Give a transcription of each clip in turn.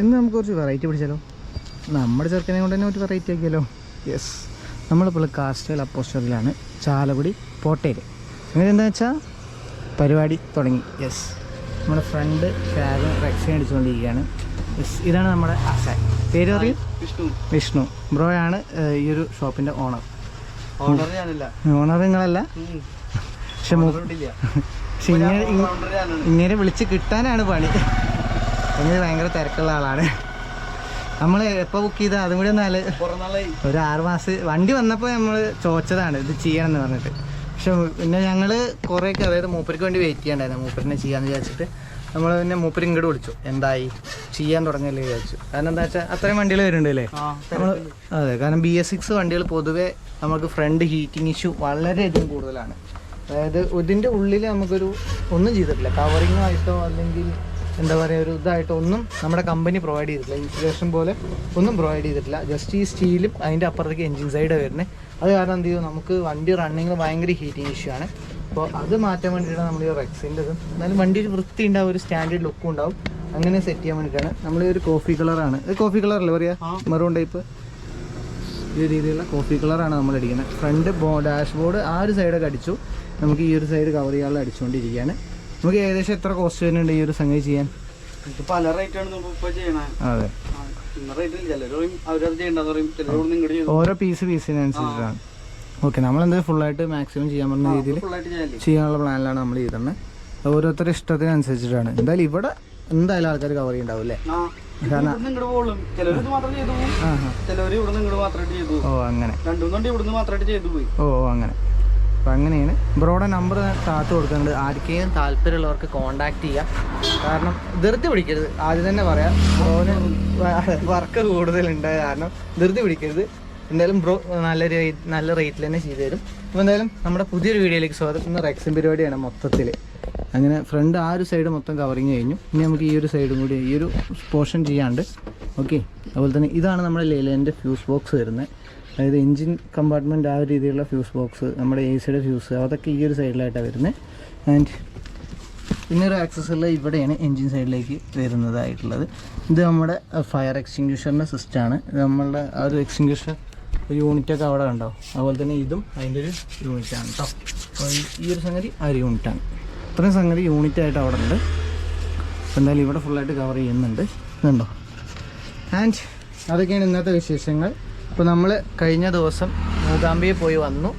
ഇന്ന് നമുക്ക് കുറച്ച് വെറൈറ്റി പിടിച്ചാലോ? നമ്മുടെ ചെറുക്കനെ കൊണ്ട് തന്നെ ഒരു വെറൈറ്റി ആക്കിയല്ലോ യെസ് നമ്മളിപ്പോൾ കാസ്റ്റൽ അപ്പോസ്റ്ററിലാണ് ചാലക്കുടി പോട്ടയിൽ അങ്ങനെ എന്താ വെച്ചാൽ പരിപാടി തുടങ്ങി. യെസ് നമ്മുടെ ഫ്രണ്ട് ഫാഗ് റെക്സിൻ അടിച്ചുകൊണ്ടിരിക്കുകയാണ് യെസ് ഇതാണ് നമ്മുടെ അസാൻ പേര് പറയും. വിഷ്ണു. വിഷ്ണു. ബ്രോയാണ് ആണ് ഈ ഒരു ഷോപ്പിന്റെ ഓണർ ഓണർ ഞാനല്ല. ഓണർ നിങ്ങളല്ല. പക്ഷെ ഇങ്ങനെ വിളിച്ച് കിട്ടാനാണ് പണി. ഇങ്ങനെ ഭയങ്കര തിരക്കുള്ള ആളാണ്. നമ്മൾ എപ്പോൾ ബുക്ക് ചെയ്താൽ അതും കൂടി എന്നാൽ ഒരു ആറ് മാസം. വണ്ടി വന്നപ്പോൾ നമ്മൾ ചോദിച്ചതാണ് ഇത് ചെയ്യണം എന്ന് പറഞ്ഞിട്ട്. പക്ഷെ പിന്നെ ഞങ്ങൾ കുറേയൊക്കെ അതായത് മൂപ്പർക്ക് വേണ്ടി വെയിറ്റ് ചെയ്യണ്ടായിരുന്നു. മൂപ്പരിനെ ചെയ്യാമെന്ന് വിചാരിച്ചിട്ട് നമ്മൾ പിന്നെ മൂപ്പര് ഇങ്ങോട്ട് വിളിച്ചു. എന്തായി? ചെയ്യാൻ തുടങ്ങിയല്ലേ വിചാരിച്ചു. കാരണം എന്താ വെച്ചാൽ അത്രയും വണ്ടികൾ വരുന്നുണ്ട് അല്ലേ നമ്മൾ അതെ കാരണം ബി എസ് സിക്സ് വണ്ടികൾ പൊതുവെ നമുക്ക് ഫ്രണ്ട് ഹീറ്റിംഗ് ഇഷ്യൂ വളരെയധികം കൂടുതലാണ്. അതായത് ഇതിന്റെ ഉള്ളിൽ നമുക്കൊരു ഒന്നും ചെയ്തിട്ടില്ല. കവറിങ്ങോ ആയിട്ടോ അല്ലെങ്കിൽ എന്താ പറയുക ഒരു ഇതായിട്ട് ഒന്നും നമ്മുടെ കമ്പനി പ്രൊവൈഡ് ചെയ്തിട്ടില്ല. ഇൻസുലേഷൻ പോലെ ഒന്നും പ്രൊവൈഡ് ചെയ്തിട്ടില്ല. ജസ്റ്റ് ഈ സ്റ്റീലും അതിന്റെ അപ്പുറത്തേക്ക് എൻജിൻ സൈഡ് വരുന്നത് അത് കാരണം എന്ത് ചെയ്യും നമുക്ക് വണ്ടി റണ്ണിങ്ങിൽ ഭയങ്കര ഹീറ്റിംഗ് ഇഷ്യൂ ആണ്. അപ്പോൾ അത് മാറ്റാൻ വേണ്ടിയിട്ടാണ് നമ്മൾ ഈ റെക്സിന്റെ ഇത്. എന്നാലും വണ്ടി ഒരു വൃത്തി ഉണ്ടാവും ഒരു സ്റ്റാൻഡേർഡ് ലുക്കും ഉണ്ടാവും. അങ്ങനെ സെറ്റ് ചെയ്യാൻ വേണ്ടിയിട്ടാണ്. നമ്മൾ ഈ ഒരു കോഫി കളറാണ് ഇത് കോഫി കളറല്ലേ. പറയുക മെറൂൺ ടൈപ്പ് ഈ രീതിയിലുള്ള കോഫി കളറാണ് നമ്മൾ അടിക്കുന്നത്. ഫ്രണ്ട് ബോ ഡാഷ്ബോർഡ് ആ ഒരു സൈഡൊക്കെ അടിച്ചു. നമുക്ക് ഈ ഒരു സൈഡ് കവർ ചെയ്യാനുള്ള അടിച്ചുകൊണ്ടിരിക്കുകയാണ്. നമുക്ക് ഏകദേശം എത്ര കോസ്റ്റ് വരുന്നുണ്ട് ഈ ഒരു സംഗതി ചെയ്യാൻ? ഇത് പല റേറ്റ് ആണ് ഇപ്പൊ ചെയ്യണേ. അതെ. ഓരോ പീസ് പീസിനനുസരിച്ചാണ് ഓക്കെ നമ്മളെന്തായാലും ഫുള്ളായിട്ട് മാക്സിമം ചെയ്യാൻ പറ്റുന്ന രീതിയിൽ ചെയ്യാനുള്ള പ്ലാനിലാണ് നമ്മൾ ചെയ്തത് ഓരോരുത്തരുടെ ഇഷ്ടത്തിനനുസരിച്ചിട്ടാണ്. എന്തായാലും ഇവിടെ എന്തായാലും ആൾക്കാർ കവർ ചെയ്യുന്നുണ്ടാവും അല്ലേ? ഓ അങ്ങനെ. ഓ, അങ്ങനെ. അപ്പം അങ്ങനെയാണ്. ബ്രോയുടെ നമ്പർ താത്ത് കൊടുക്കുന്നുണ്ട്. ആർക്കെങ്കിലും താല്പര്യമുള്ളവർക്ക് കോണ്ടാക്ട് ചെയ്യാം. കാരണം ധൃതി പിടിക്കരുത്. ആദ്യം തന്നെ പറയാം ബ്രോന് വർക്ക് കൂടുതലുണ്ട് കാരണം ധൃതി പിടിക്കരുത്. എന്തായാലും ബ്രോ നല്ല നല്ല റേറ്റിൽ തന്നെ ചെയ്തു തരും. അപ്പോൾ എന്തായാലും നമ്മുടെ പുതിയൊരു വീഡിയോയിലേക്ക് സ്വാഗതം. ഇന്ന് റെക്സിൻ പരിപാടിയാണ് മൊത്തത്തിൽ അങ്ങനെ ഫ്രണ്ട് ആ ഒരു സൈഡ് മൊത്തം കവറിങ് കഴിഞ്ഞു. ഇനി നമുക്ക് ഈ ഒരു സൈഡും കൂടി ഈ ഒരു പോർഷൻ ചെയ്യാണ്ട്. ഓക്കെ അതുപോലെ തന്നെ ഇതാണ് നമ്മുടെ ലേലേന്റെ ഫ്യൂസ് ബോക്സ് വരുന്നത്. അതായത് എൻജിൻ കമ്പാർട്ട്മെന്റ് ആ ഒരു രീതിയിലുള്ള ഫ്യൂസ് ബോക്സ് നമ്മുടെ എ സിയുടെ ഫ്യൂസ് അതൊക്കെ ഈ ഒരു സൈഡിലായിട്ടാണ് വരുന്നത് ആൻഡ് പിന്നൊരു ആക്സസ് ഉള്ള ഇവിടെയാണ് എൻജിൻ സൈഡിലേക്ക് വരുന്നതായിട്ടുള്ളത്. ഇത് നമ്മുടെ ഫയർ എക്സ്റ്റിങ്ക്യൂഷറിന്റെ സിസ്റ്റമാണ് നമ്മളുടെ ആ ഒരു എക്സ്റ്റിങ്ക്യൂഷർ യൂണിറ്റ് യൂണിറ്റൊക്കെ അവിടെ ഉണ്ടാവും അതുപോലെ തന്നെ ഇതും അതിന്റെ ഒരു യൂണിറ്റാണ് കേട്ടോ ഈ- ഒരു സംഗതി ആ ഒരു യൂണിറ്റാണ് ഇത്രയും സംഗതി യൂണിറ്റായിട്ട് അവിടെ ഉണ്ട്. എന്തായാലും ഇവിടെ ഫുള്ളായിട്ട് കവർ ചെയ്യുന്നുണ്ട്. ഇതുണ്ടോ? ആൻഡ് അതൊക്കെയാണ് ഇന്നത്തെ വിശേഷങ്ങൾ. ഇപ്പോൾ നമ്മൾ കഴിഞ്ഞ ദിവസം മൂകാംബിയെ പോയി വന്നു.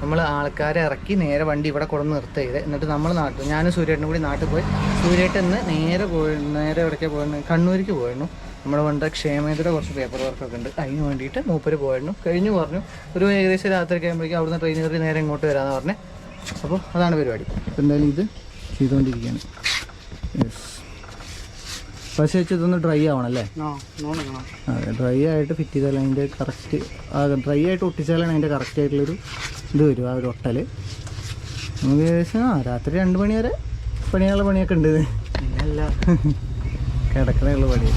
നമ്മൾ ആൾക്കാരെ ഇറക്കി നേരെ വണ്ടി ഇവിടെ കൊണ്ടു നിർത്തുക ചെയ്ത് എന്നിട്ട് നമ്മൾ നാട്ടിൽ ഞാനും സൂര്യേട്ടനും കൂടി നാട്ടിൽ പോയി. സൂര്യേട്ടൻ ഇന്ന് നേരെ പോയി നേരെ എവിടേക്ക് പോയിരുന്നു കണ്ണൂരിക്ക് പോയിരുന്നു. നമ്മുടെ കൊണ്ട് ക്ഷേമയുടെ കുറച്ച് പേപ്പർ വർക്കൊക്കെ ഉണ്ട്. അതിന് വേണ്ടിയിട്ട് മൂപ്പര് പോയിരുന്നു. കഴിഞ്ഞു പറഞ്ഞു. ഒരു ഏകദേശം രാത്രി കഴിയുമ്പോഴേക്കും അവിടുന്ന് ട്രെയിൻ കയറി നേരെ ഇങ്ങോട്ട് വരാമെന്ന് പറഞ്ഞേ. അപ്പോൾ അതാണ് പരിപാടി. അപ്പോൾ എന്തായാലും ഇത് ചെയ്തുകൊണ്ടിരിക്കുകയാണ്. യെസ് പക്ഷേ വെച്ച് ഇതൊന്ന് ഡ്രൈ ആവണം അല്ലേ അതെ ഡ്രൈ ആയിട്ട് ഫിറ്റ് ചെയ്താൽ അതിന്റെ കറക്റ്റ് ഡ്രൈ ആയിട്ട് ഒട്ടിച്ചാലാണ് അതിന്റെ കറക്റ്റ് ആയിട്ടുള്ളൊരു ഇത് വരും ആ ഒരു ഒട്ടൽ നമുക്ക് ഏകദേശം ആ രാത്രി രണ്ട് മണി വരെ പണിയുള്ള പണിയൊക്കെ ഉണ്ട്. കിടക്കണയുള്ള പണി.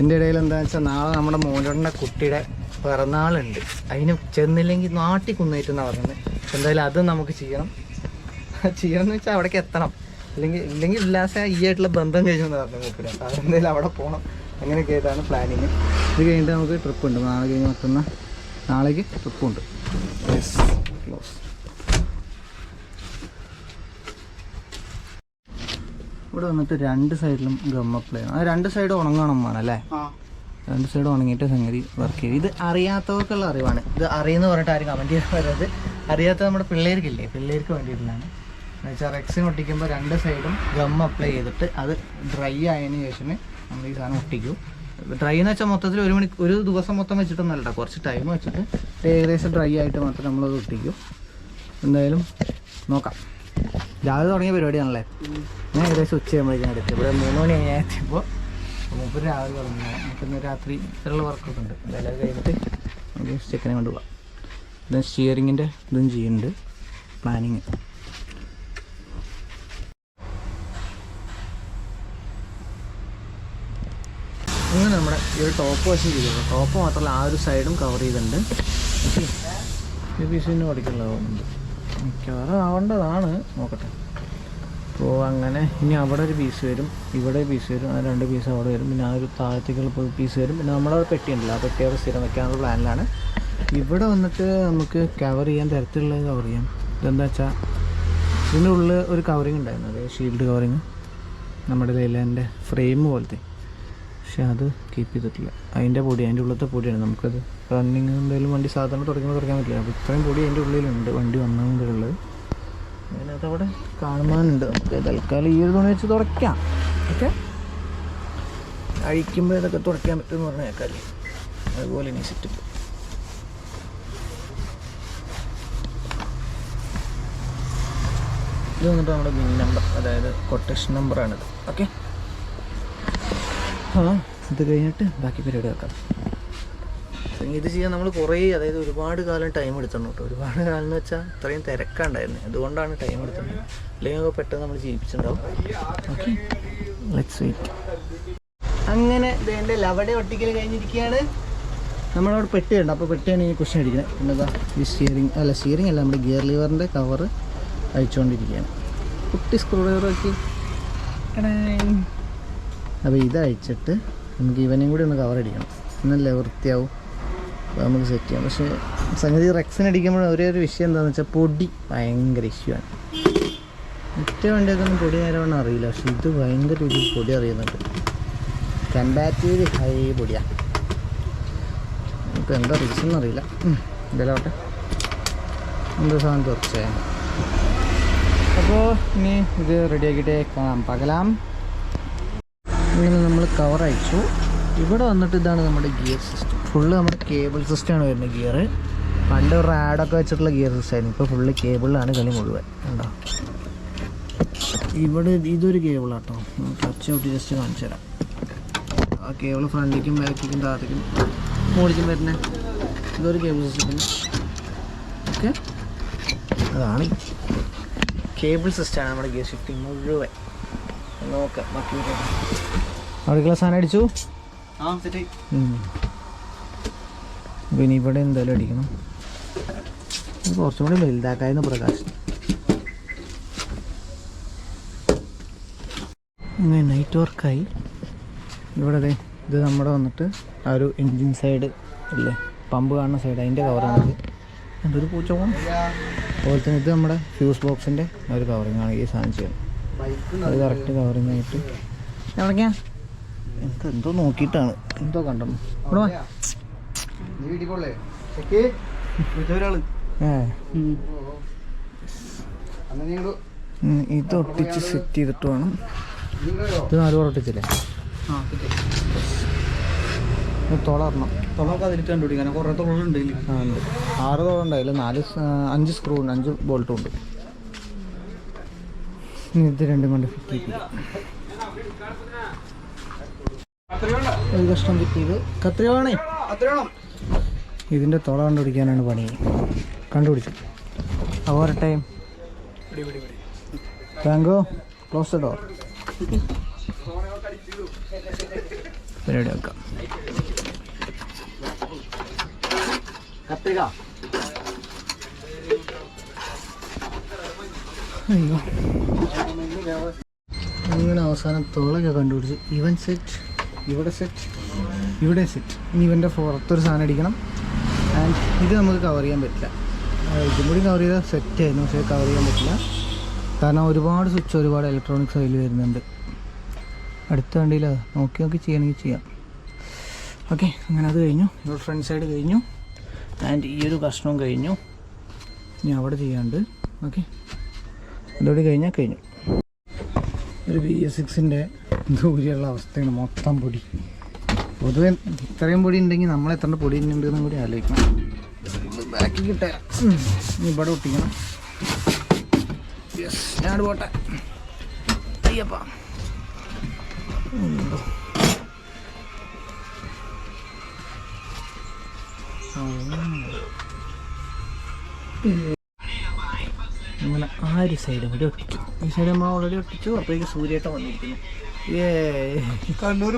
എന്റെ ഇടയിൽ എന്താണെന്ന് വെച്ചാൽ നാളെ നമ്മുടെ മോനോടിന്റെ കുട്ടിയുടെ പിറന്നാളുണ്ട്. അതിന് ചെന്നില്ലെങ്കിൽ നാട്ടിൽ കുന്നേറ്റെന്നാണ് പറയുന്നത്. എന്തായാലും അത് നമുക്ക് ചെയ്യണം. ചെയ്യണം എന്ന് വെച്ചാൽ അവിടേക്ക് എത്തണം. അല്ലെങ്കിൽ ഇല്ലെങ്കിൽ ഉല്ലാസ ഈ ആയിട്ടുള്ള ബന്ധം കഴിഞ്ഞു എന്ന് പറഞ്ഞു മൂപ്പര് അപ്പോൾ എന്തായാലും അവിടെ പോകണം അങ്ങനെയൊക്കെ ആയിട്ടാണ് പ്ലാനിങ് ഇത് കഴിഞ്ഞിട്ട് നമുക്ക് ട്രിപ്പ് ഉണ്ട്. നാളെ കഴിഞ്ഞ് മറ്റന്ന നാളേക്ക് ട്രിപ്പുണ്ട് യെസ് ക്ലോസ് ഇവിടെ വന്നിട്ട് രണ്ട് സൈഡിലും ഗമ്മ പ്ലേ ചെയ്യണം ആ രണ്ട് സൈഡ് ഉണങ്ങണം വേണം അല്ലേ? രണ്ട് സൈഡ് ഉണങ്ങിയിട്ട് സംഗതി വർക്ക് ചെയ്യും ഇത് അറിയാത്തവർക്കുള്ള അറിവാണ്. ഇത് അറിയുന്ന പറഞ്ഞിട്ട് ആരും കമന്റ് ചെയ്യാൻ വരരുത്. അറിയാത്ത നമ്മുടെ പിള്ളേർക്കില്ലേ? പിള്ളേർക്ക് വേണ്ടിയിട്ടുള്ളതാണ്. എന്നുവെച്ചാൽ റെക്സിന് ഒട്ടിക്കുമ്പോൾ രണ്ട് സൈഡും ഗം അപ്ലൈ ചെയ്തിട്ട് അത് ഡ്രൈ ആയതിന് ശേഷം നമ്മൾ ഈ സാധനം ഒട്ടിക്കും. ഡ്രൈ എന്ന് വെച്ചാൽ മൊത്തത്തിൽ ഒരു മണി ഒരു ദിവസം മൊത്തം വെച്ചിട്ടൊന്നല്ല കുറച്ച് ടൈം വെച്ചിട്ട് ഏകദേശം ഡ്രൈ ആയിട്ട് മാത്രം നമ്മളത് ഒട്ടിക്കും. എന്തായാലും നോക്കാം. രാവിലെ തുടങ്ങിയ പരിപാടിയാണല്ലേ? ഞാൻ ഏകദേശം ഉച്ചയാകുമ്പോഴേക്കും എടുത്തു. ഇവിടെ മൂന്ന് മണി കഴിഞ്ഞാൽ എത്തിയപ്പോൾ മൂപ്പര് രാവിലെ തുടങ്ങി നമുക്കിന്ന് രാത്രി ഇത്രയുള്ള വർക്കൊക്കെ ഉണ്ട്. എന്തായാലും കഴിഞ്ഞിട്ട് നമുക്ക് ചിക്കനെ കൊണ്ടുപോകാം ഇതും സ്റ്റിയറിങ്ങിന്റെ ഇതും ചെയ്യുന്നുണ്ട് പ്ലാനിങ് അങ്ങനെ നമ്മുടെ ഈ ഒരു ടോപ്പ് വശം ചെയ്തു ടോപ്പ് മാത്രമല്ല ആ ഒരു സൈഡും കവർ ചെയ്തിട്ടുണ്ട്. ഈ പീസിന് പഠിക്കുന്നുണ്ട് മിക്കവാറും ആവേണ്ടതാണ്. നോക്കട്ടെ. അപ്പോൾ അങ്ങനെ ഇനി അവിടെ ഒരു പീസ് വരും ഇവിടെ പീസ് വരും ആ രണ്ട് പീസ് അവിടെ വരും. പിന്നെ ആ ഒരു താഴത്തേക്കുള്ള പീസ് വരും. പിന്നെ നമ്മുടെ പെട്ടി ഉണ്ടല്ലോ ആ പെട്ടി അവിടെ സ്ഥിരം വെക്കാനുള്ള പ്ലാനിലാണ് ഇവിടെ വന്നിട്ട് നമുക്ക് കവർ ചെയ്യാൻ തരത്തിലുള്ളത് കവർ ചെയ്യാം. ഇതെന്താ വെച്ചാൽ ഇതിന്റെ ഉള്ളിൽ ഒരു കവറിങ് ഉണ്ടായിരുന്നു. ഷീൽഡ് കവറിങ് നമ്മുടെ ലൈലാന്റെ ഫ്രെയിം പോലത്തെ. പക്ഷെ അത് കീപ്പ് ചെയ്തിട്ടില്ല. അതിന്റെ പൊടി അതിന്റെ ഉള്ളിലത്തെ പൊടിയാണ് നമുക്കത്. റണ്ണിങ് എന്തെങ്കിലും വണ്ടി സാധാരണ തുടങ്ങുമ്പോൾ തുടങ്ങാൻ പറ്റില്ല. അപ്പോൾ ഇത്രയും പൊടി അതിന്റെ ഉള്ളിലുണ്ട് വണ്ടി വന്നതുകൊണ്ടുള്ളത് അതിനകത്ത് അവിടെ കാണുവാനുണ്ട് നമുക്ക് തൽക്കാലം ഈ ഒരു തുണി വെച്ച് തുടയ്ക്കാം. ഓക്കെ. അഴിക്കുമ്പോൾ ഇതൊക്കെ തുടയ്ക്കാൻ പറ്റുമെന്ന് പറഞ്ഞേക്കാൽ അതുപോലെ ഇനി സെറ്റപ്പ് ഇത് വന്നിട്ട് നമ്മുടെ ബിൻ നമ്പർ അതായത് കൊട്ടേഷൻ നമ്പറാണിത് ഓക്കെ. ആ ഇത് കഴിഞ്ഞിട്ട് ബാക്കി പരിപാടി വെക്കാം. ഇത് ചെയ്യാൻ നമ്മൾ കുറേ അതായത് ഒരുപാട് കാലം ടൈം എടുത്തിട്ടുണ്ട് കേട്ടോ. ഒരുപാട് കാലം എന്ന് വെച്ചാൽ ഇത്രയും തിരക്കാണ്ടായിരുന്നു അതുകൊണ്ടാണ് ടൈം എടുത്തത് അല്ലെങ്കിൽ പെട്ടെന്ന് നമ്മൾ ജീവിച്ചിട്ടുണ്ടാവും ലെറ്റ്സ് വെയിറ്റ് അങ്ങനെ ഇതിന്റെ ലവടെ ഒട്ടിക്കൽ കഴിഞ്ഞിരിക്കുകയാണ്. നമ്മളവിടെ പെട്ടിയുണ്ട്. അപ്പോൾ പെട്ടിയാണ് ഈ കുഷൻ അടിക്കുന്നത് പിന്നെ ഈ സ്റ്റിയറിംഗ് അല്ല സ്റ്റിയറിംഗ് അല്ല നമ്മുടെ ഗിയർ ലിവറിന്റെ കവർ അയച്ചുകൊണ്ടിരിക്കുകയാണ് കുട്ടി സ്ക്രൂ ഡ്രൈവർ ആക്കി അപ്പോൾ ഇത് നമുക്ക് ഇവനെയും കൂടി ഒന്ന് കവർ അടിക്കണം. എന്നല്ലേ വൃത്തിയാവും. നമുക്ക് സെറ്റ് ചെയ്യാം. പക്ഷേ സംഗതി റെക്സിന് അടിക്കുമ്പോൾ ഒരേ ഒരു വിഷയം എന്താണെന്ന് വെച്ചാൽ പൊടി ഭയങ്കര ഇഷ്യൂ ആണ്. മറ്റേ വണ്ടിയൊക്കെ പൊടി നേരം അറിയില്ല. പക്ഷെ ഇത് ഭയങ്കര ഒരു പൊടി അറിയുന്നുണ്ട്. കമ്പാറ്റീവ് ഹൈ പൊടിയാണ് ഇപ്പോൾ എന്താ റീസൺ എന്നറിയില്ല എന്തായാലും എന്തോ സാധനം തീർച്ചയായും. അപ്പോൾ ഇനി ഇത് റെഡിയാക്കിയിട്ടേ കാണാം. പകലാം. ഇങ്ങനെ നമ്മൾ കവർ അയച്ചു. ഇവിടെ വന്നിട്ട് ഇതാണ് നമ്മുടെ ഗിയർ സിസ്റ്റം ഫുള്ള് നമ്മുടെ കേബിൾ സിസ്റ്റമാണ് വരുന്നത് ഗിയർ പണ്ട് റാഡൊക്കെ വെച്ചിട്ടുള്ള ഗിയർ സിസ്റ്റം ആയിരുന്നു. ഇപ്പോൾ ഫുള്ള് കേബിളിലാണ് കളി മുഴുവൻ. ഉണ്ടോ ഇവിടെ ഇതൊരു കേബിളാട്ടോ ടച്ച് ഔട്ട് ജസ്റ്റ് കാണിച്ചു തരാം. ആ കേബിൾ ഫ്രണ്ടിലേക്കും ബാക്കിലേക്കും താഴത്തേക്കും മുകളിലേക്കും വരുന്നത് ഇതൊരു കേബിൾ സിസ്റ്റത്തിന് ഓക്കെ അതാണ് കേബിൾ സിസ്റ്റമാണ് നമ്മുടെ ഗിയർ ഷിഫ്റ്റിംഗ് മുഴുവൻ. നോക്കാം ബാക്കി അടുക്കള സാധനം അടിച്ചു. പിന്നെ ഇവിടെ എന്തായാലും അടിക്കണം. കുറച്ചും കൂടി വലുതാക്കായിരുന്നു പ്രകാശ്. അങ്ങനെ നൈറ്റ് വർക്കായി ഇവിടെ ഇത് നമ്മുടെ വന്നിട്ട് ആ ഒരു എൻജിൻ സൈഡ് ഇല്ലേ പമ്പ് കാണുന്ന സൈഡ് അതിന്റെ കവറാണിത് എന്തൊരു പൂച്ച പോകും അതുപോലെ തന്നെ ഇത് നമ്മുടെ ഫ്യൂസ് ബോക്സിന്റെ ഒരു കവറിങ്ങാണ് ആണ് ഈ സാധനം ചെയ്യുന്നത്. അത് കറക്റ്റ് കവറിങ് ആയിട്ട്. എവിടേക്കാ എനിക്ക് എന്തോ നോക്കിയിട്ടാണ്. എന്തോ കണ്ടോ. ഇത് ഒട്ടിച്ച് സെറ്റ് ചെയ്തിട്ട് വേണം. ഇത് നാല് ഒട്ടിച്ചില്ലേ? അതിലിട്ട് കണ്ടുപിടിക്കാൻ കുറേ ആ ഉണ്ട്. ആറ് തുള ഉണ്ടായില്ല നാല് അഞ്ച് സ്ക്രൂ ഉണ്ട് അഞ്ച് ബോൾട്ടും ഉണ്ട്. ഇത് രണ്ടും കൊണ്ട് ഫിറ്റ് ചെയ്യിപ്പിക്കാം. ഒരു കഷ്ണം കിട്ടിയത്. കത്രിയാണേ ഇതിന്റെ തുള കണ്ടുപിടിക്കാനാണ് പണി. കണ്ടുപിടിച്ചു. അപ്പോൾ ടൈം താങ്കോ ക്ലോസ് ദ ഡോർ പരിപാടി വെക്കാം അയ്യോ. അങ്ങനെ അവസാനം തുളയൊക്കെ കണ്ടുപിടിച്ച്. ഇവൻ സെറ്റ് ഇവിടെ സെറ്റ് ഇവിടെ സെറ്റ് ഇനി ഇവന്റെ പുറത്തൊരു സാധനം അടിക്കണം. ആൻഡ് ഇത് നമുക്ക് കവർ ചെയ്യാൻ പറ്റില്ല. ഇതും കൂടി കവർ ചെയ്താൽ സെറ്റ് ആയിരുന്നു പക്ഷേ കവർ ചെയ്യാൻ പറ്റില്ല. കാരണം ഒരുപാട് സ്വിച്ച് ഒരുപാട് ഇലക്ട്രോണിക്സ് അതിൽ വരുന്നുണ്ട്. അടുത്ത വണ്ടിയിൽ നോക്കി നോക്കി ചെയ്യണമെങ്കിൽ ചെയ്യാം. ഓക്കെ അങ്ങനെ അത് കഴിഞ്ഞു. ഇവിടെ ഫ്രണ്ട് സൈഡ് കഴിഞ്ഞു. ആൻഡ് ഈ ഒരു കഷ്ണവും കഴിഞ്ഞു. ഇനി അവിടെ ചെയ്യാണ്ട്. ഓക്കെ അതോടെ കഴിഞ്ഞാൽ കഴിഞ്ഞു. ഒരു ബി എസ് സിക്സിന്റെ ദൂരെയുള്ള അവസ്ഥയാണ് മൊത്തം പൊടി. പൊതുവെ ഇത്രയും പൊടി ഉണ്ടെങ്കിൽ നമ്മൾ എത്ര പൊടി ഉണ്ടെന്നും കൂടി ആലോചിക്കണം. ബാക്കി കിട്ടാൻ. ഇവിടെ ഒട്ടിക്കണം. യെസ് ഞാൻ പോട്ടെ. അയ്യപ്പ. ഉണ്ടോ? ആ ഒരു സൈഡും കൂടി ഒട്ടിച്ചു. ഈ സൈഡ് നമ്മൾ ഓൾറെഡി ഒട്ടിച്ചു. അപ്പോഴേക്ക് സൂര്യേട്ടം വന്നിരിക്കുന്നു. കണ്ണൂർ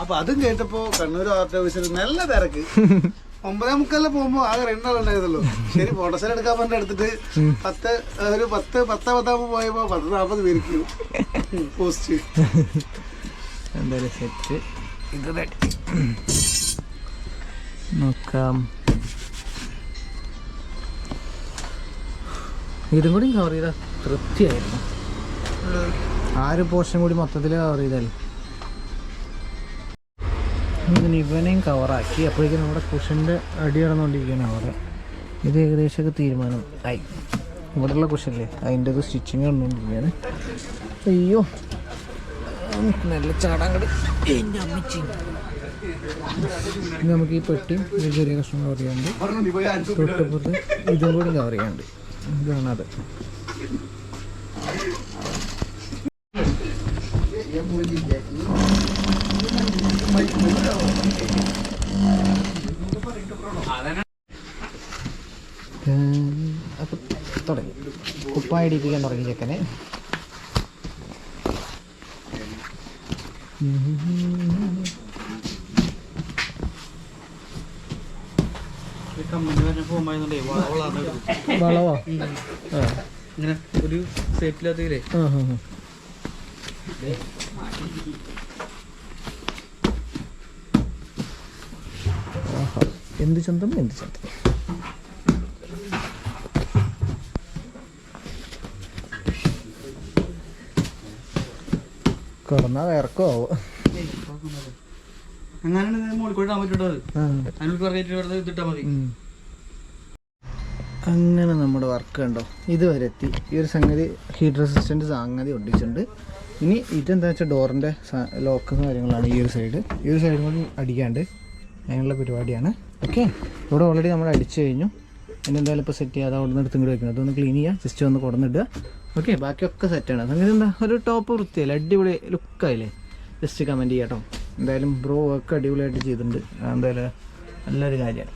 അപ്പൊ അതും കേട്ടപ്പോ കണ്ണൂർ ആർട്ട് ഓഫീസിൽ നല്ല തിരക്ക്. ഒമ്പതേ മുക്കാലിൽ പോകുമ്പോ ആകെ രണ്ടാളുണ്ടായതല്ലോ ശരി ഫോട്ടോസെൽ എടുക്കാൻ പറഞ്ഞ എടുത്തിട്ട് പത്ത് ഒരു പത്ത് പത്ത് പത്താകുമ്പോ പോയപ്പോ പത്ത് നാപ്പത് പേർക്ക് പോസ്റ്റ് എന്തായാലും സെറ്റ് ഇത് നോക്കാം. ഇതും കൂടി കവർ ചെയ്താൽ തൃപ്തിയായിരുന്നു. ആ ഒരു പോർഷൻ കൂടി മൊത്തത്തിൽ കവർ ചെയ്താൽ. ഇവനെയും കവറാക്കി അപ്പോഴേക്കും നമ്മുടെ കുഷന്റെ അടി കടന്നുകൊണ്ടിരിക്കുകയാണ് അവിടെ ഇത് ഏകദേശമൊക്കെ തീരുമാനം ആയി. ഇവിടെയുള്ള കുഷല്ലേ അതിന്റെ ഒരു സ്റ്റിച്ചിങ് കണ്ടുകൊണ്ടിരിക്കുകയാണ് അയ്യോ. നല്ല ചാടാൻ കടി എന്റെ അമ്മച്ചി നമുക്ക് ഈ പെട്ടിയും ഒരു ചെറിയ കഷ്ണം കവർ ചെയ്യാണ്ട് തൊട്ടപ്പുറത്ത് ഇതും കൂടി കവർ ചെയ്യാണ്ട് ഇതാണ് അത് അപ്പം തുടങ്ങി. കുപ്പായ ഇടിപ്പിക്കാൻ തുടങ്ങി ചെക്കനെ. കമ്പനി വളവോ? ഇങ്ങനെ ഒരു. എന്ത് ചന്തം? എന്ത് ചന്തം? കിടന്നാ ഇറക്കോ അങ്ങനെ മുകളിൽ കൂടെ ഇടാൻ പറ്റുണ്ടോ അതിനുള്ളിൽ പറഞ്ഞിട്ട് വെറുതെ മതി. അങ്ങനെ നമ്മുടെ വർക്ക് കണ്ടോ? ഇതുവരെ എത്തി. ഈ ഒരു സംഗതി ഹീറ്റ് റെസിസ്റ്റന്റ് സംഗതി ഒട്ടിച്ചിട്ടുണ്ട്. ഇനി ഇതെന്താ വെച്ചാൽ ഡോറിന്റെ ലോക്കും കാര്യങ്ങളാണ് ഈ ഒരു സൈഡ് ഈ ഒരു സൈഡും കൂടി അടിക്കാണ്ട് അങ്ങനെയുള്ള പരിപാടിയാണ്. ഓക്കെ ഇവിടെ ഓൾറെഡി നമ്മൾ അടിച്ചു കഴിഞ്ഞു. ഇനി എന്തായാലും ഇപ്പോൾ സെറ്റ് ചെയ്യാതെ അവിടെ നിന്ന് എടുത്തും കൂടി വയ്ക്കുന്നത് അതൊന്ന് ക്ലീൻ ചെയ്യുക. ജസ്റ്റ് ഒന്ന് കൊടുന്നിടുക. ഓക്കെ ബാക്കിയൊക്കെ സെറ്റാണ് സംഗതി എന്താ? ഒരു ടോപ്പ് വൃത്തിയല്ലേ അടിപൊളി ലുക്കായില്ലേ ജസ്റ്റ് കമന്റ് ചെയ്യാം കേട്ടോ എന്തായാലും ബ്രോ വർക്ക് അടിപൊളിയായിട്ട് ചെയ്തിട്ടുണ്ട്. എന്തായാലും നല്ലൊരു കാര്യമാണ്.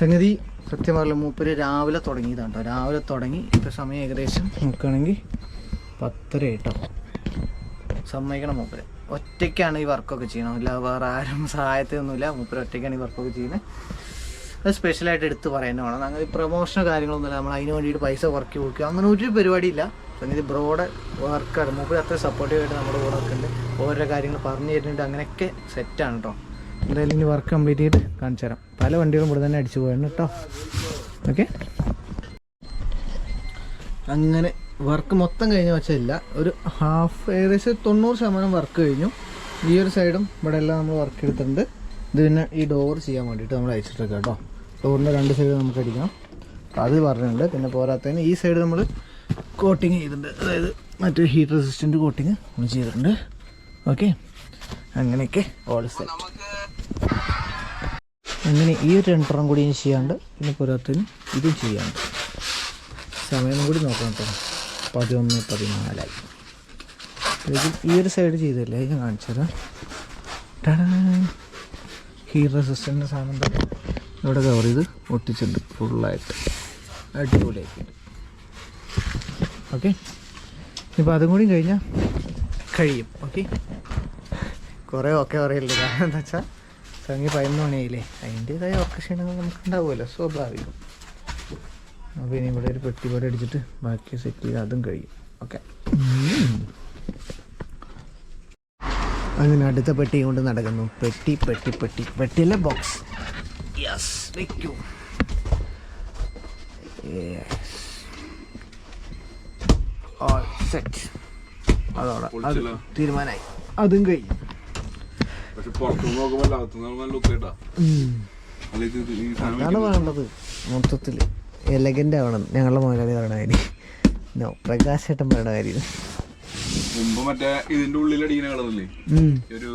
സംഗതി സത്യം പറഞ്ഞാൽ മൂപ്പര് രാവിലെ തുടങ്ങിയതാണ് കേട്ടോ രാവിലെ തുടങ്ങി. ഇപ്പോൾ സമയം ഏകദേശം നോക്കുകയാണെങ്കിൽ പത്തര കേട്ടോ സമ്മതിക്കണം മൂപ്പര്. ഒറ്റയ്ക്കാണ് ഈ വർക്കൊക്കെ ചെയ്യണം അല്ല വേറെ ആരും സഹായത്തിനൊന്നുമില്ല. മൂപ്പര് ഒറ്റയ്ക്കാണ് ഈ വർക്കൊക്കെ ചെയ്യുന്നത്. അത് സ്പെഷ്യലായിട്ട് എടുത്ത് പറയുന്നതാണ്. അങ്ങനെ പ്രൊമോഷനോ കാര്യങ്ങളൊന്നുമില്ല. നമ്മൾ അതിന് വേണ്ടിയിട്ട് പൈസ കുറക്കി കൊടുക്കുക അങ്ങനെ ഒരു പരിപാടിയില്ല. സംഗതി ബ്രോഡ് വർക്കാണ് മൂപ്പര് അത്ര സപ്പോർട്ടീവായിട്ട് നമ്മുടെ കൂടെ ഒക്കെ ഓരോ കാര്യങ്ങൾ പറഞ്ഞു തരുന്നുണ്ട്. അങ്ങനെയൊക്കെ സെറ്റാണ് കേട്ടോ എന്തായാലും ഇനി വർക്ക് കംപ്ലീറ്റ് ചെയ്ത് കാണിച്ചു തരാം. പല വണ്ടികളും ഇവിടെ തന്നെ അടിച്ചു പോയാണ് കേട്ടോ ഓക്കെ അങ്ങനെ വർക്ക് മൊത്തം കഴിഞ്ഞ വെച്ചില്ല ഒരു ഹാഫ് ഏകദേശം തൊണ്ണൂറ് ശതമാനം വർക്ക് കഴിഞ്ഞു. ഈ ഒരു സൈഡും ഇവിടെ എല്ലാം നമ്മൾ വർക്ക് എടുത്തിട്ടുണ്ട്. ഇത് പിന്നെ ഈ ഡോർ ചെയ്യാൻ വേണ്ടിയിട്ട് നമ്മൾ അയച്ചിട്ടൊക്കെ കേട്ടോ ഡോറിന്റെ രണ്ട് സൈഡ് നമുക്ക് അടിക്കണം. അത് പറഞ്ഞിട്ടുണ്ട്. പിന്നെ പോരാത്തതിന് ഈ സൈഡ് നമ്മൾ കോട്ടിങ് ചെയ്തിട്ടുണ്ട്. അതായത് മറ്റൊരു ഹീറ്റ് റെസിസ്റ്റന്റ് കോട്ടിങ് നമ്മൾ ചെയ്തിട്ടുണ്ട്. ഓക്കെ അങ്ങനെയൊക്കെ ഓൾ സെറ്റ് അങ്ങനെ ഈ ഒരു രണ്ടെണ്ണം കൂടി ഞാൻ ചെയ്യാണ്ട് പിന്നെ പോരാത്തതിന് ഇതും ചെയ്യാണ്ട്. സമയം കൂടി നോക്കണം കേട്ടോ പതിനൊന്ന് പതിനാലായി. ഈ ഒരു സൈഡ് ചെയ്തല്ലേ? ഞാൻ കാണിച്ചു തരാം. ഹീറ്റ് റെസിസ്റ്റന്റ് സാധനം ഇവിടെ കവർ ചെയ്ത് ഒട്ടിച്ചിട്ടുണ്ട് ഫുള്ളായിട്ട് അടിപൊളിയാക്കിയിട്ട് ഓക്കെ? ഇപ്പോൾ അതും കൂടി കഴിഞ്ഞാൽ കഴിയും ഓക്കെ? കുറേ ഒക്കെ പറയല്ലേ? കാരണം എന്താ വെച്ചാൽ സംഗീ പതിനൊന്ന് മണിയായില്ലേ? അതിന്റെതായ ഒക്കെ ക്ഷീണങ്ങൾ നമുക്ക് ഉണ്ടാവുമല്ലോ സ്വാഭാവികം. അപ്പോൾ ഇനി ഇവിടെ ഒരു പെട്ടി പോലെ അടിച്ചിട്ട് ബാക്കി സെറ്റ് ചെയ്ത് അതും കഴിയും ഓക്കെ? അങ്ങനെ അടുത്ത പെട്ടി കൊണ്ട് നടക്കുന്നു. പെട്ടി പെട്ടി പെട്ടി. പെട്ടിയല്ല ബോക്സ് യെസ് വെക്കൂ. സെറ്റ് അതോടെ അത് തീരുമാനമായി അതും കഴിഞ്ഞു അതാണ് വേണ്ടത്. മൊത്തത്തിൽ എലഗന്റ് ആവണം. ഞങ്ങളുടെ മുതലാളി പറയണ കാര്യം. നോ പ്രകാശേട്ടൻ പറയണ കാര്യം. മുമ്പ് മറ്റേ ഇതിന്റെ ഉള്ളിൽ അടിക്കുന്ന കളറില്ലേ ഒരു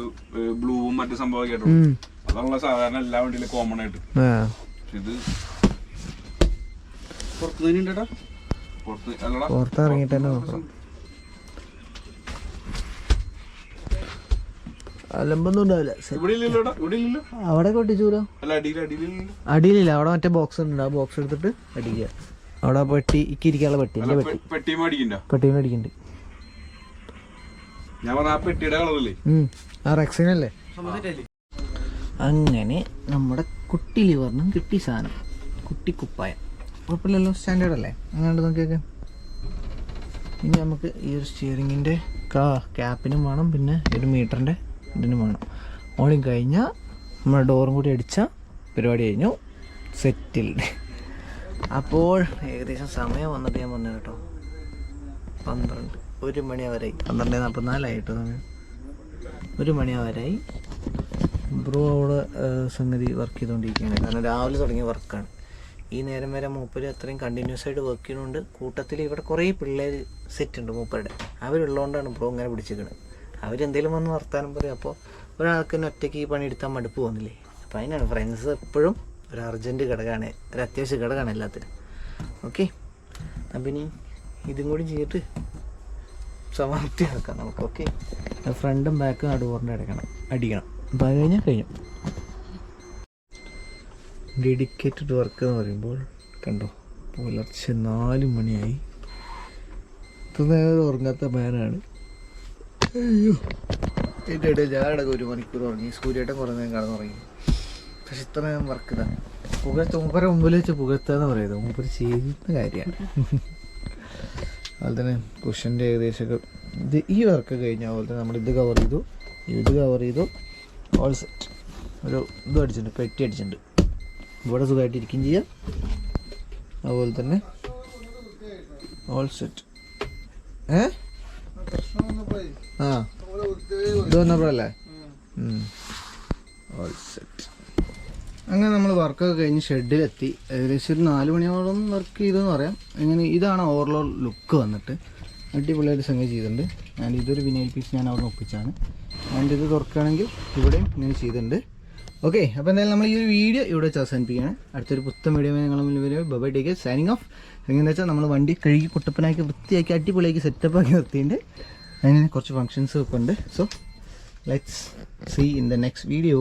ബ്ലൂവും മറ്റു സംഭവം കേട്ടോ ഉം. അതാണല്ലോ സാധാരണ എല്ലാ വണ്ടിയിലും കോമൺ ആയിട്ട്. ഇത് പുറത്തു പുറത്ത് അല്ലടാ. പുറത്തിറങ്ങിയിട്ട് തന്നെ നോക്കണം അലമ്പൊന്നും ഉണ്ടാവില്ല. അവിടെ കൊട്ടിച്ചൂലോ അടിയിലില്ല അവിടെ മറ്റേ ബോക്സ് ഉണ്ട് ആ ബോക്സ് എടുത്തിട്ട് അടിക്കുക. അവിടെ ആ പെട്ടി ഇക്കിരിക്കാനുള്ള പെട്ടി അല്ല എന്റെ പെട്ടി. പെട്ടിയും അടിക്കുന്നുണ്ട് ഞാൻ ആ. റെക്സിനല്ലേ? അങ്ങനെ നമ്മുടെ കുട്ടി ലിവറിനും കിട്ടി സാധനം. കുട്ടി കുപ്പായം. കുഴപ്പമില്ലല്ലോ സ്റ്റാൻഡേർഡ് അല്ലേ? അങ്ങനെ നോക്കിയൊക്കെ? ഇനി നമുക്ക് ഈ ഒരു സ്റ്റിയറിങ്ങിന്റെ കാ ക്യാപ്പിനും വേണം പിന്നെ ഒരു മീറ്ററിന്റെ ഇതിനും വേണം. ഓണിങ് കഴിഞ്ഞാൽ നമ്മുടെ ഡോറും കൂടി അടിച്ചാൽ പരിപാടി കഴിഞ്ഞു. സെറ്റിൽ അപ്പോൾ ഏകദേശം സമയം വന്നിട്ട് ഞാൻ പറഞ്ഞു കേട്ടോ. പന്ത്രണ്ട് ഒരു മണി വരായി പന്ത്രണ്ട് നാൽപ്പത്തിനാലായി കേട്ടോ സമയം. ഒരു മണി വരായി ബ്രോ അവിടെ സംഗതി വർക്ക് ചെയ്തുകൊണ്ടിരിക്കുകയാണ് കാരണം രാവിലെ തുടങ്ങിയ വർക്കാണ് ഈ നേരം വരെ മൂപ്പര് അത്രയും കണ്ടിന്യൂസ് ആയിട്ട് വർക്ക് ചെയ്യുന്നുണ്ട്. കൂട്ടത്തിൽ ഇവിടെ കുറേ പിള്ളേർ സെറ്റ് ഉണ്ട് മൂപ്പരുടെ. അവരുള്ളതുകൊണ്ടാണ് ബ്രോ ഇങ്ങനെ പിടിച്ചിരിക്കുന്നത് അവരെന്തെങ്കിലും വന്ന് വർത്താനം പറയും അപ്പോൾ ഒരാൾക്ക് തന്നെ ഒറ്റയ്ക്ക് ഈ പണി പണിയെടുത്താൽ മടുപ്പ് പോകുന്നില്ലേ അപ്പോൾ അതിനാണ് ഫ്രണ്ട്സ് എപ്പോഴും ഒരു അർജന്റ് ഘടകമാണ് ഒരു അത്യാവശ്യ ഘടകമാണ് എല്ലാത്തിനും. ഓക്കെ അപ്പം ഇനി ഇതും കൂടി ചെയ്തിട്ട് സമാപ്തി ആക്കാം നമുക്ക്. ഓക്കെ ഫ്രണ്ടും ബാക്കും നടുവറിന്റെ അടയ്ക്കണം അടിക്കണം. അപ്പം അത് കഴിഞ്ഞാൽ കഴിഞ്ഞു. ഡെഡിക്കേറ്റഡ് വർക്ക് എന്ന് പറയുമ്പോൾ കണ്ടോ പുലർച്ചെ നാല് മണിയായി. ഇത്ര നേരം ഉറങ്ങാത്ത മാനാണ്. അയ്യോ. എന്റെ ഇടയിൽ ഞാനടക്കം ഒരു മണിക്കൂർ ഉറങ്ങി. സൂര്യേട്ടൻ കുറേ നേരം തുടങ്ങി പക്ഷെ ഇത്ര നേരം വർക്ക് ഇതാണ് പുകഴ്ത്ത മൂപ്പര മുമ്പിൽ വെച്ച് പുകഴ്ത്തുകയെന്ന് പറയുന്നത്. മൂപ്പര് ചെയ്യുന്ന കാര്യമാണ്. അതുപോലെ തന്നെ കുഷന്റെ ഏകദേശമൊക്കെ ഇത് ഈ വർക്ക് കഴിഞ്ഞ അതുപോലെ തന്നെ നമ്മൾ ഇത് കവർ ചെയ്തു. ഇത് കവർ ചെയ്തു. ഓൾ സെറ്റ് ഒരു ഇത് അടിച്ചിട്ടുണ്ട് പെട്ടി അടിച്ചിട്ടുണ്ട്. ഇവിടെ സുഖമായിട്ട് ഇരിക്കുകയും ചെയ്യാം. അതുപോലെ തന്നെ ഓൾ സെറ്റ് ഏ? ആ. ഇത് വന്നപ്പോഴല്ലേ? ഓൾ സെറ്റ് അങ്ങനെ നമ്മൾ വർക്കൊക്കെ കഴിഞ്ഞ് ഷെഡിലെത്തി ഏകദേശം ഒരു നാല് മണിയോളം വർക്ക് ചെയ്തെന്ന് പറയാം. ഇങ്ങനെ ഇതാണ് ഓവർലോൾ ലുക്ക് വന്നിട്ട്. അടിപൊളിയായിട്ട് സംഗതി ചെയ്തിട്ടുണ്ട്. ആൻഡ് ഇതൊരു വിനൈൽ പീസ് ഞാൻ അവിടെ ഒപ്പിച്ചാണ് ആൻഡ് ഇത് തുറക്കുകയാണെങ്കിൽ ഇവിടെയും ഇങ്ങനെ ചെയ്തിട്ടുണ്ട്. ഓക്കെ അപ്പോൾ എന്തായാലും നമ്മൾ ഈ ഒരു വീഡിയോ ഇവിടെ വെച്ച് അവസാനിപ്പിക്കുകയാണ്. അടുത്തൊരു പുത്തൻ വീഡിയോ നിങ്ങൾ മുന്നിൽ വരും. ബൈ ടേക്ക് സൈനിങ് ഓഫ് എങ്ങനെയാണെന്ന് വെച്ചാൽ നമ്മൾ വണ്ടി കഴുകി കുട്ടപ്പനാക്കി വൃത്തിയാക്കി അടിപൊളിയാക്കി സെറ്റപ്പ് ആക്കി നിർത്തിയിട്ടുണ്ട്. അതിന് കുറച്ച് ഫങ്ഷൻസ് ഒക്കെ ഉണ്ട്. So let's see in the next video